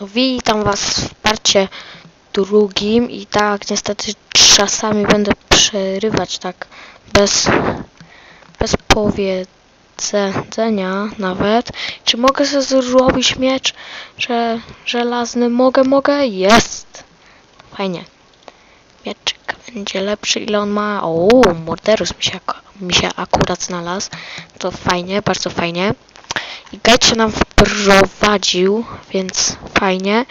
No witam was w parcie drugim i tak niestety czasami będę przerywać tak bez, bez powiedzenia nawet. Czy mogę sobie zrobić miecz że, żelazny? Mogę, mogę? Jest! Fajnie. Mieczyk będzie lepszy. Ile on ma? O, Morderus mi się, mi się akurat znalazł. To fajnie, bardzo fajnie. I guide się nam wprowadził, więc fajnie.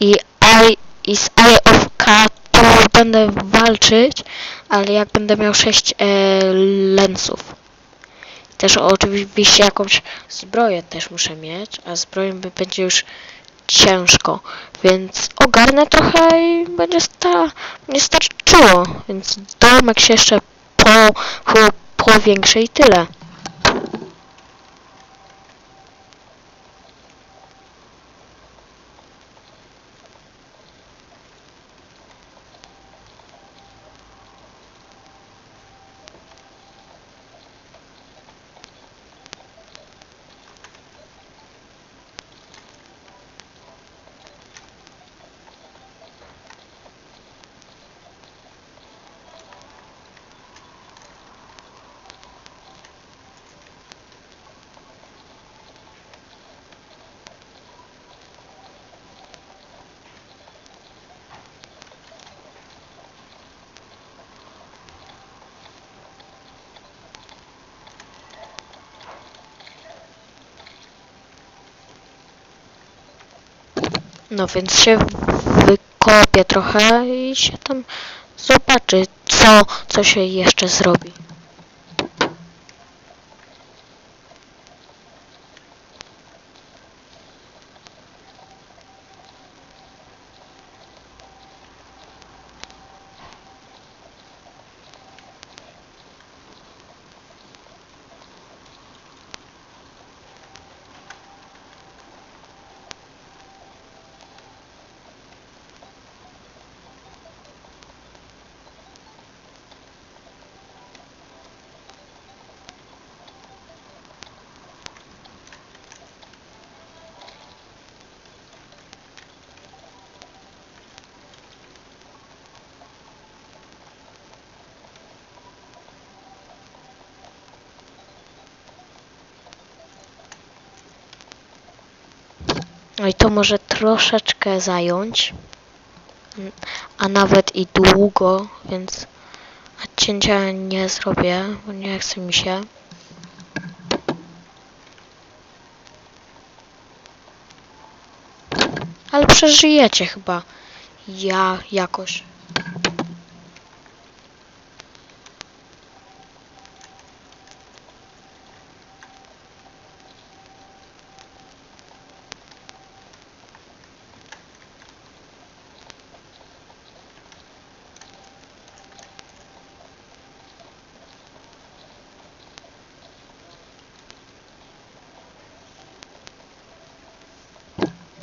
I, I, i z Eye of K to będę walczyć, ale jak będę miał 6 e, lensów. Też oczywiście jakąś zbroję też muszę mieć, a zbroją by będzie już ciężko, więc ogarnę trochę i będzie sta, nie starczyło, więc domek się jeszcze po, po, powiększy i tyle. No więc się wykopię trochę i się tam zobaczy, co, co się jeszcze zrobi. I to może troszeczkę zająć, a nawet i długo, więc cięcia nie zrobię, bo nie chce mi się. Ale przeżyjecie chyba. Ja jakoś.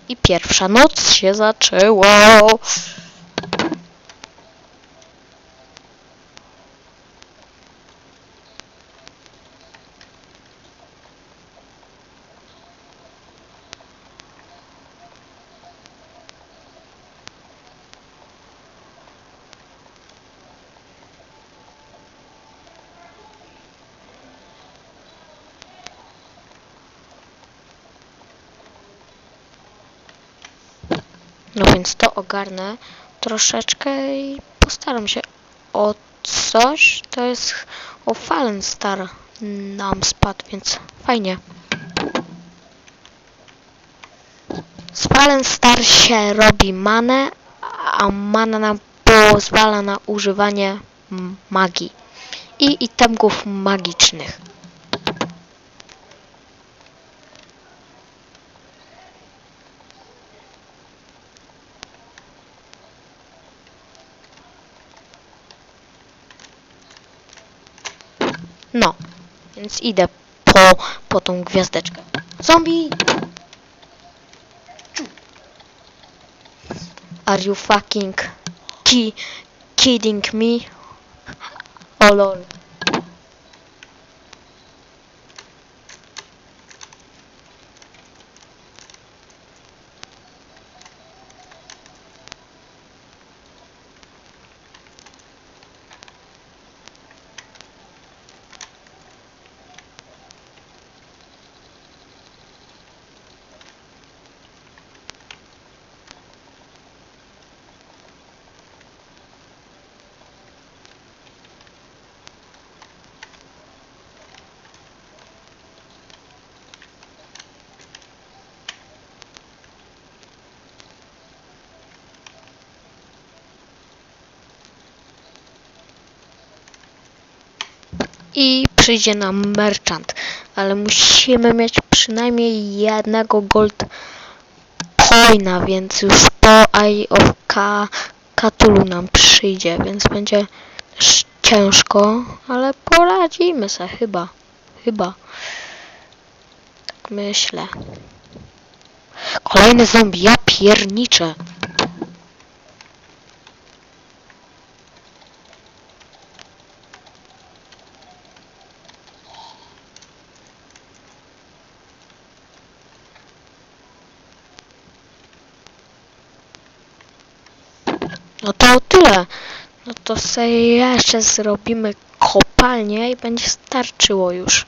I pierwsza noc się zaczęła. No więc to ogarnę troszeczkę i postaram się o coś. To jest o Fallen Star nam spadł, więc fajnie. Z Fallen Star się robi manę, a mana nam pozwala na używanie magii i itemków magicznych. No, więc idę po, po tą gwiazdeczkę. Zombie! Are you fucking ki kidding me? Oh lol. I przyjdzie nam merchant. Ale musimy mieć przynajmniej jednego gold coina, więc już po Eye of Ka Cthulhu nam przyjdzie, więc będzie ciężko, ale poradzimy se chyba. Chyba. Tak myślę. Kolejny zombie, ja pierniczę. No to tyle. No to sobie jeszcze zrobimy kopalnię i będzie starczyło już.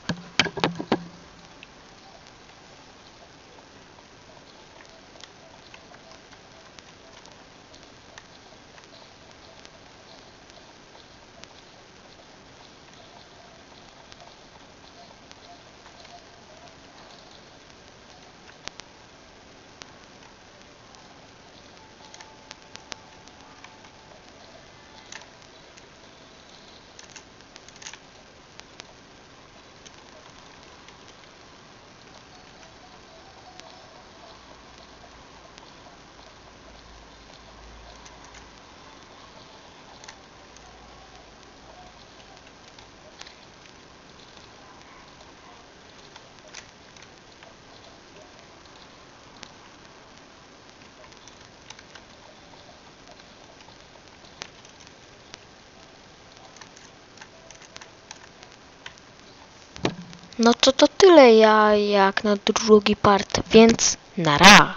No to to tyle ja jak na drugi part, więc nara.